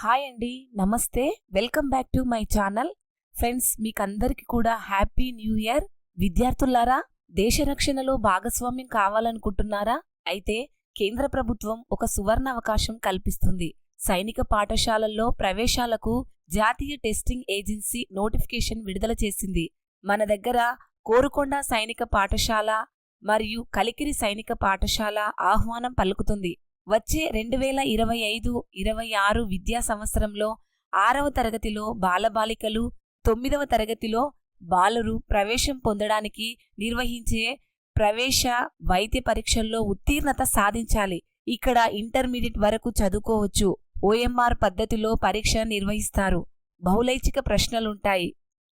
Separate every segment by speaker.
Speaker 1: Hi అండి నమస్తే. Welcome back to my channel friends మీకందరికీ కూడా హ్యాపీ న్యూ ఇయర్ విద్యార్థులారా దేశ రక్షణలో భాగస్వామ్యం కావాలనుకుంటున్నారా? అయితే కేంద్ర ప్రభుత్వం ఒక సువర్ణ అవకాశం కల్పిస్తుంది. సైనిక పాఠశాలల్లో ప్రవేశాలకు జాతీయ టెస్టింగ్ ఏజెన్సీ నోటిఫికేషన్ విడుదల చేసింది. మన దగ్గర కోరుకొండ సైనిక పాఠశాల మరియు కలికిరి సైనిక పాఠశాల ఆహ్వానం పలుకుతుంది. వచ్చే రెండు వేల ఇరవై ఐదు ఇరవై ఆరు విద్యా సంవత్సరంలో ఆరవ తరగతిలో బాలబాలికలు తొమ్మిదవ తరగతిలో బాలురు ప్రవేశం పొందడానికి నిర్వహించే ప్రవేశ వైద్య పరీక్షల్లో ఉత్తీర్ణత సాధించాలి. ఇక్కడ ఇంటర్మీడియట్ వరకు చదువుకోవచ్చు. ఓఎంఆర్ పద్ధతిలో పరీక్ష నిర్వహిస్తారు. బహులైచిక ప్రశ్నలుంటాయి.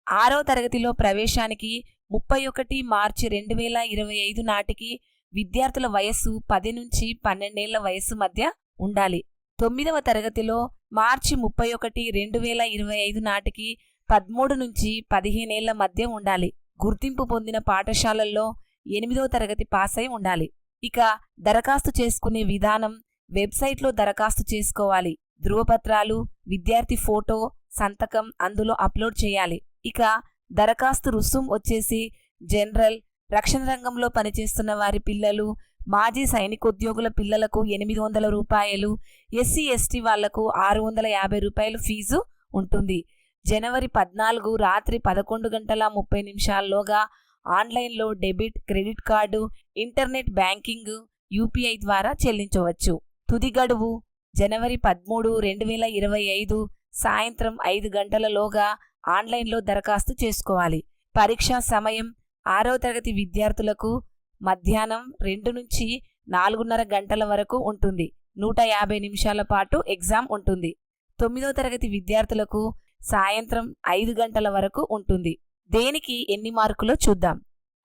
Speaker 1: ఆరో తరగతిలో ప్రవేశానికి ముప్పై ఒకటి మార్చి రెండు వేల ఇరవై ఐదు నాటికి విద్యార్థుల వయస్సు పది నుంచి పన్నెండేళ్ళ వయస్సు మధ్య ఉండాలి. తొమ్మిదవ తరగతిలో మార్చి ముప్పై ఒకటి రెండు వేల ఇరవై ఐదు నాటికి పదమూడు నుంచి పదిహేనేళ్ళ మధ్య ఉండాలి. గుర్తింపు పొందిన పాఠశాలల్లో ఎనిమిదవ తరగతి పాస్ అయి ఉండాలి. ఇక దరఖాస్తు చేసుకునే విధానం వెబ్సైట్లో దరఖాస్తు చేసుకోవాలి. ధృవపత్రాలు విద్యార్థి ఫోటో సంతకం అందులో అప్లోడ్ చేయాలి. ఇక దరఖాస్తు రుసుం వచ్చేసి జనరల్ రక్షణ రంగంలో పనిచేస్తున్న వారి పిల్లలు మాజీ సైనికోద్యోగుల పిల్లలకు ఎనిమిది వందల రూపాయలు ఎస్సీ ఎస్టీ వాళ్ళకు ఆరు వందల యాభై రూపాయలు ఫీజు ఉంటుంది. జనవరి పద్నాలుగు రాత్రి పదకొండు గంటల ముప్పై నిమిషాల్లోగా ఆన్లైన్లో debit credit card internet banking UPI ద్వారా చెల్లించవచ్చు. తుది గడువు జనవరి పదమూడు రెండు వేల ఇరవై ఐదు సాయంత్రం ఐదు గంటలలోగా ఆన్లైన్లో దరఖాస్తు చేసుకోవాలి. పరీక్షా సమయం ఆరవ తరగతి విద్యార్థులకు మధ్యాహ్నం రెండు నుంచి నాలుగున్నర గంటల వరకు ఉంటుంది. నూట యాభై నిమిషాల పాటు ఎగ్జామ్ ఉంటుంది. తొమ్మిదో తరగతి విద్యార్థులకు సాయంత్రం ఐదు గంటల వరకు ఉంటుంది. దేనికి ఎన్ని మార్కులో చూద్దాం?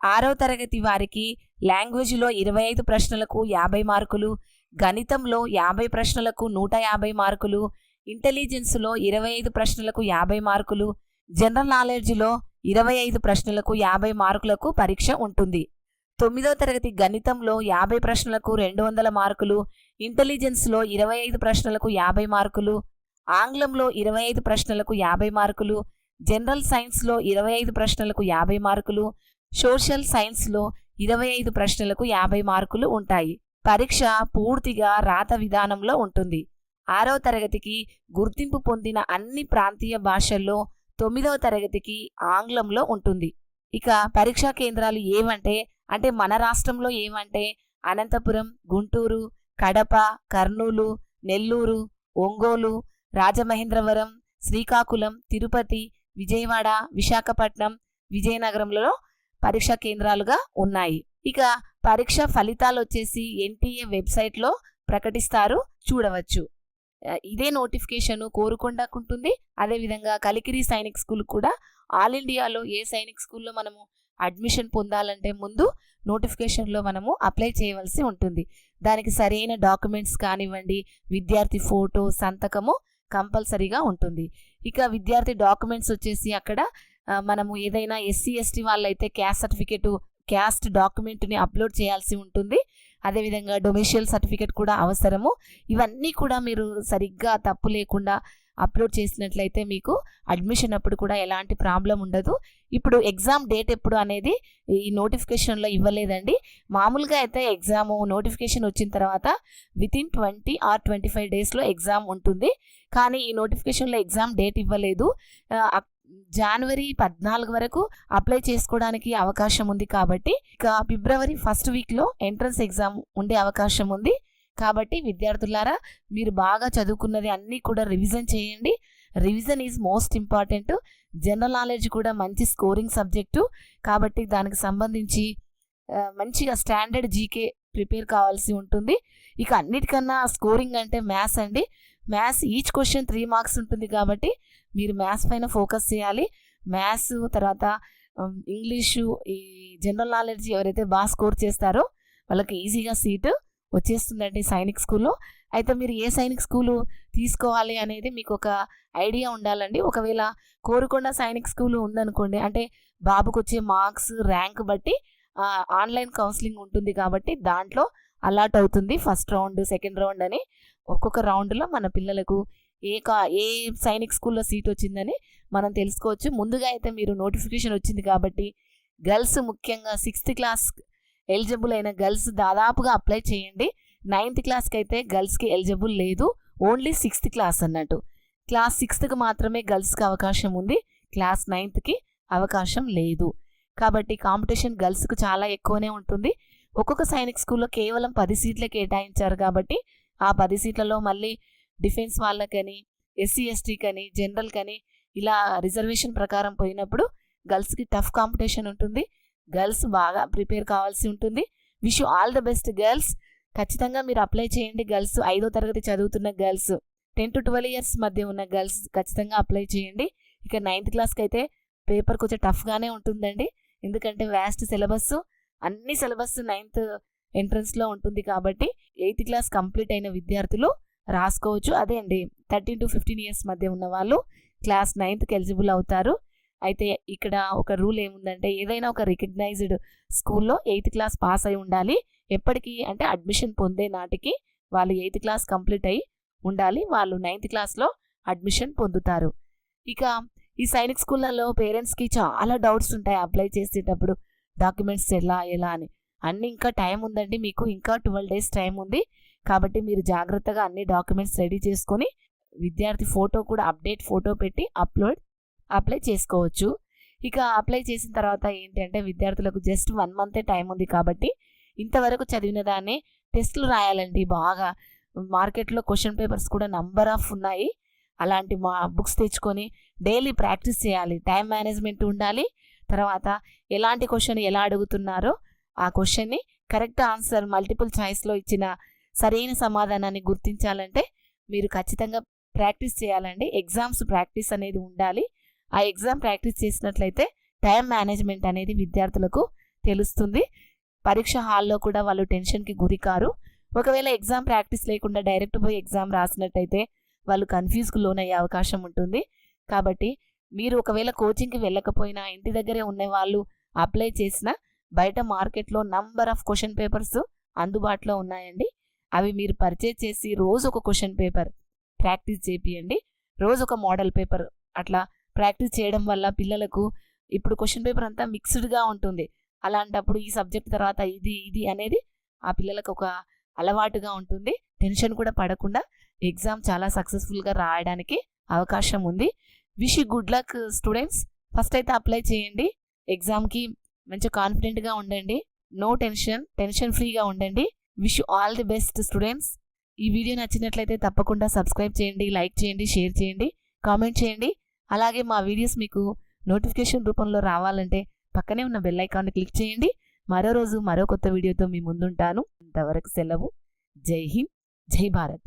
Speaker 1: ఆరవ తరగతి వారికి లాంగ్వేజ్లో ఇరవై ఐదు ప్రశ్నలకు యాభై మార్కులు గణితంలో యాభై ప్రశ్నలకు నూట యాభై మార్కులు ఇంటెలిజెన్స్లో ఇరవై ఐదు ప్రశ్నలకు యాభై మార్కులు జనరల్ నాలెడ్జ్లో ఇరవై ఐదు ప్రశ్నలకు యాభై మార్కులకు పరీక్ష ఉంటుంది. తొమ్మిదవ తరగతి గణితంలో యాభై ప్రశ్నలకు రెండు వందల మార్కులు ఇంటెలిజెన్స్లో ఇరవై ఐదు ప్రశ్నలకు యాభై మార్కులు ఆంగ్లంలో ఇరవై ఐదు ప్రశ్నలకు యాభై మార్కులు జనరల్ సైన్స్లో ఇరవై ఐదు ప్రశ్నలకు యాభై మార్కులు సోషల్ సైన్స్లో ఇరవై ఐదు ప్రశ్నలకు యాభై మార్కులు ఉంటాయి. పరీక్ష పూర్తిగా రాత విధానంలో ఉంటుంది. ఆరో తరగతికి గుర్తింపు పొందిన అన్ని ప్రాంతీయ భాషల్లో తొమ్మిదవ తరగతికి ఆంగ్లంలో ఉంటుంది. ఇక పరీక్షా కేంద్రాలు ఏవంటే అంటే మన రాష్ట్రంలో ఏమంటే అనంతపురం గుంటూరు కడప కర్నూలు నెల్లూరు ఒంగోలు రాజమహేంద్రవరం శ్రీకాకుళం తిరుపతి విజయవాడ విశాఖపట్నం విజయనగరంలో పరీక్షా కేంద్రాలుగా ఉన్నాయి. ఇక పరీక్ష ఫలితాలు వచ్చేసి ఎన్టీఏ వెబ్సైట్లో ప్రకటిస్తారు చూడవచ్చు. ఇదే నోటిఫికేషన్ కోరుకుండా ఉంటుంది అదేవిధంగా కలికిరి సైనిక్ స్కూల్ కూడా ఆల్ ఇండియాలో ఏ సైనిక్ స్కూల్లో మనము అడ్మిషన్ పొందాలంటే ముందు నోటిఫికేషన్లో మనము అప్లై చేయవలసి ఉంటుంది. దానికి సరైన డాక్యుమెంట్స్ కానివ్వండి విద్యార్థి ఫోటో సంతకము కంపల్సరీగా ఉంటుంది. ఇక విద్యార్థి డాక్యుమెంట్స్ వచ్చేసి అక్కడ మనము ఏదైనా ఎస్సీ ఎస్టీ వాళ్ళైతే క్యాస్ట్ సర్టిఫికేటు క్యాస్ట్ డాక్యుమెంట్ని అప్లోడ్ చేయాల్సి ఉంటుంది. అదేవిధంగా డొమిషియల్ సర్టిఫికేట్ కూడా అవసరము. ఇవన్నీ కూడా మీరు సరిగ్గా తప్పు లేకుండా అప్లోడ్ చేసినట్లయితే మీకు అడ్మిషన్ అప్పుడు కూడా ఎలాంటి ప్రాబ్లం ఉండదు. ఇప్పుడు ఎగ్జామ్ డేట్ ఎప్పుడు అనేది ఈ నోటిఫికేషన్లో ఇవ్వలేదండి. మామూలుగా అయితే ఎగ్జామ్ నోటిఫికేషన్ వచ్చిన తర్వాత within twenty or twenty five డేస్లో ఎగ్జామ్ ఉంటుంది. కానీ ఈ నోటిఫికేషన్లో ఎగ్జామ్ డేట్ ఇవ్వలేదు. జనవరి పద్నాలుగు వరకు అప్లై చేసుకోవడానికి అవకాశం ఉంది కాబట్టి ఇక ఫిబ్రవరి ఫస్ట్ వీక్లో ఎంట్రన్స్ ఎగ్జామ్ ఉండే అవకాశం ఉంది. కాబట్టి విద్యార్థులారా మీరు బాగా చదువుకున్నది అన్నీ కూడా రివిజన్ చేయండి. Revision is most important general knowledge కూడా మంచి స్కోరింగ్ సబ్జెక్టు కాబట్టి దానికి సంబంధించి మంచిగా స్టాండర్డ్ జీకే ప్రిపేర్ కావాల్సి ఉంటుంది. ఇక అన్నిటికన్నా స్కోరింగ్ అంటే మ్యాథ్స్ అండి. Maths each question three marks ఉంటుంది కాబట్టి మీరు మ్యాథ్స్ పైన ఫోకస్ చేయాలి. మ్యాథ్స్ తర్వాత um, ఇంగ్లీషు ఈ జనరల్ నాలెడ్జ్ ఎవరైతే బాగా స్కోర్ చేస్తారో వాళ్ళకి ఈజీగా సీటు వచ్చేస్తుందండి సైనిక్ స్కూల్లో అయితే మీరు ఏ సైనిక్ స్కూలు తీసుకోవాలి అనేది మీకు ఒక ఐడియా ఉండాలండి. ఒకవేళ కోరుకొండ సైనిక్ స్కూల్ ఉందనుకోండి అంటే బాబుకు వచ్చే మార్క్స్ ర్యాంక్ బట్టి ఆన్లైన్ కౌన్సిలింగ్ ఉంటుంది కాబట్టి దాంట్లో అలాట్ అవుతుంది ఫస్ట్ రౌండ్ సెకండ్ రౌండ్ అని. ఒక్కొక్క రౌండ్లో మన పిల్లలకు ఏ కా ఏ సైనిక్ స్కూల్లో సీట్ వచ్చిందని మనం తెలుసుకోవచ్చు. ముందుగా అయితే మీరు నోటిఫికేషన్ వచ్చింది కాబట్టి గర్ల్స్ ముఖ్యంగా సిక్స్త్ క్లాస్ ఎలిజిబుల్ అయిన గర్ల్స్ దాదాపుగా అప్లై చేయండి. నైన్త్ క్లాస్కి అయితే గర్ల్స్కి ఎలిజిబుల్ లేదు. ఓన్లీ సిక్స్త్ క్లాస్ అన్నట్టు. క్లాస్ సిక్స్త్కి మాత్రమే గర్ల్స్కి అవకాశం ఉంది. క్లాస్ నైన్త్కి అవకాశం లేదు. కాబట్టి కాంపిటీషన్ గర్ల్స్కి చాలా ఎక్కువనే ఉంటుంది. ఒక్కొక్క సైనిక్ స్కూల్లో కేవలం పది సీట్లే కేటాయించారు కాబట్టి ఆ పది సీట్లలో మళ్ళీ డిఫెన్స్ వాళ్ళకని ఎస్సీ ఎస్టీకని జనరల్ కని ఇలా రిజర్వేషన్ ప్రకారం పోయినప్పుడు గర్ల్స్కి టఫ్ కాంపిటీషన్ ఉంటుంది. గర్ల్స్ బాగా ప్రిపేర్ కావాల్సి ఉంటుంది. Wish all the best girls. ఖచ్చితంగా మీరు అప్లై చేయండి గర్ల్స్. ఐదో తరగతి చదువుతున్న girls. Ten to twelve years మధ్య ఉన్న గర్ల్స్ ఖచ్చితంగా అప్లై చేయండి. ఇక నైన్త్ క్లాస్కి అయితే పేపర్ కొంచెం టఫ్గానే ఉంటుందండి. ఎందుకంటే వ్యాస్ట్ సిలబస్ అన్ని సిలబస్ నైన్త్ ఎంట్రన్స్లో ఉంటుంది కాబట్టి ఎయిత్ క్లాస్ కంప్లీట్ అయిన విద్యార్థులు రాసుకోవచ్చు. అదే అండి థర్టీన్ టు ఫిఫ్టీన్ ఇయర్స్ మధ్య ఉన్న వాళ్ళు క్లాస్ నైన్త్కి ఎలిజిబుల్ అవుతారు. అయితే ఇక్కడ ఒక రూల్ ఏముందంటే ఏదైనా ఒక రికగ్నైజ్డ్ స్కూల్లో ఎయిత్ క్లాస్ పాస్ అయి ఉండాలి. ఎప్పటికీ అంటే అడ్మిషన్ పొందే నాటికి వాళ్ళు ఎయిత్ క్లాస్ కంప్లీట్ అయ్యి ఉండాలి. వాళ్ళు నైన్త్ క్లాస్లో అడ్మిషన్ పొందుతారు. ఇక ఈ సైనిక్ స్కూళ్ళలో పేరెంట్స్కి చాలా డౌట్స్ ఉంటాయి అప్లై చేసేటప్పుడు. డాక్యుమెంట్స్ ఎలా ఎలా అని. అన్నీ ఇంకా టైం ఉందండి. మీకు ఇంకా ట్వెల్వ్ డేస్ టైం ఉంది. కాబట్టి మీరు జాగ్రత్తగా అన్ని డాక్యుమెంట్స్ రెడీ చేసుకొని విద్యార్థి ఫోటో కూడా అప్డేట్ ఫోటో పెట్టి అప్లోడ్ అప్లై చేసుకోవచ్చు. ఇక అప్లై చేసిన తర్వాత ఏంటంటే విద్యార్థులకు జస్ట్ వన్ మంతే టైం ఉంది కాబట్టి ఇంతవరకు చదివిన దాన్ని టెస్టులు రాయాలండి బాగా. మార్కెట్లో క్వశ్చన్ పేపర్స్ కూడా నంబర్ ఆఫ్ ఉన్నాయి. అలాంటి మా బుక్స్ తెచ్చుకొని డైలీ ప్రాక్టీస్ చేయాలి. టైం మేనేజ్మెంట్ ఉండాలి. తర్వాత ఎలాంటి క్వశ్చన్ ఎలా అడుగుతున్నారో ఆ క్వశ్చన్ని కరెక్ట్ ఆన్సర్ మల్టిపుల్ చాయిస్లో ఇచ్చిన సరైన సమాధానాన్ని గుర్తించాలంటే మీరు ఖచ్చితంగా ప్రాక్టీస్ చేయాలండి. ఎగ్జామ్స్ ప్రాక్టీస్ అనేది ఉండాలి. ఆ ఎగ్జామ్ ప్రాక్టీస్ చేసినట్లయితే టైం మేనేజ్మెంట్ అనేది విద్యార్థులకు తెలుస్తుంది. పరీక్ష హాల్లో కూడా వాళ్ళు టెన్షన్కి గురికారు. ఒకవేళ ఎగ్జామ్ ప్రాక్టీస్ లేకుండా డైరెక్ట్ పోయి ఎగ్జామ్ రాసినట్టయితే వాళ్ళు కన్ఫ్యూజ్కి లోనయ్యే అవకాశం ఉంటుంది. కాబట్టి మీరు ఒకవేళ కోచింగ్కి వెళ్ళకపోయినా ఇంటి దగ్గరే ఉన్న వాళ్ళు అప్లై చేసిన బయట మార్కెట్లో నంబర్ ఆఫ్ క్వశ్చన్ పేపర్స్ అందుబాటులో ఉన్నాయండి. అవి మీరు పర్చేజ్ చేసి రోజు ఒక క్వశ్చన్ పేపర్ ప్రాక్టీస్ చేపియండి. రోజు ఒక మోడల్ పేపర్ అట్లా ప్రాక్టీస్ చేయడం వల్ల పిల్లలకు ఇప్పుడు క్వశ్చన్ పేపర్ అంతా మిక్స్డ్గా ఉంటుంది. అలాంటప్పుడు ఈ సబ్జెక్ట్ తర్వాత ఇది ఇది అనేది ఆ పిల్లలకు ఒక అలవాటుగా ఉంటుంది. టెన్షన్ కూడా పడకుండా ఎగ్జామ్ చాలా సక్సెస్ఫుల్గా రాయడానికి అవకాశం ఉంది. Wish good luck students first అయితే అప్లై చేయండి. ఎగ్జామ్కి మంచి కాన్ఫిడెంట్గా ఉండండి. నో టెన్షన్ టెన్షన్ ఫ్రీగా ఉండండి. Wish all the best students ఈ వీడియో నచ్చినట్లయితే తప్పకుండా సబ్స్క్రైబ్ చేయండి లైక్ చేయండి షేర్ చేయండి కామెంట్ చేయండి. అలాగే మా వీడియోస్ మీకు నోటిఫికేషన్ రూపంలో రావాలంటే పక్కనే ఉన్న బెల్ ఐకాన్ని క్లిక్ చేయండి. మరో రోజు మరో కొత్త వీడియోతో మీ ముందుంటాను. ఇంతవరకు సెలవు. జై హింద్ జై భారత్.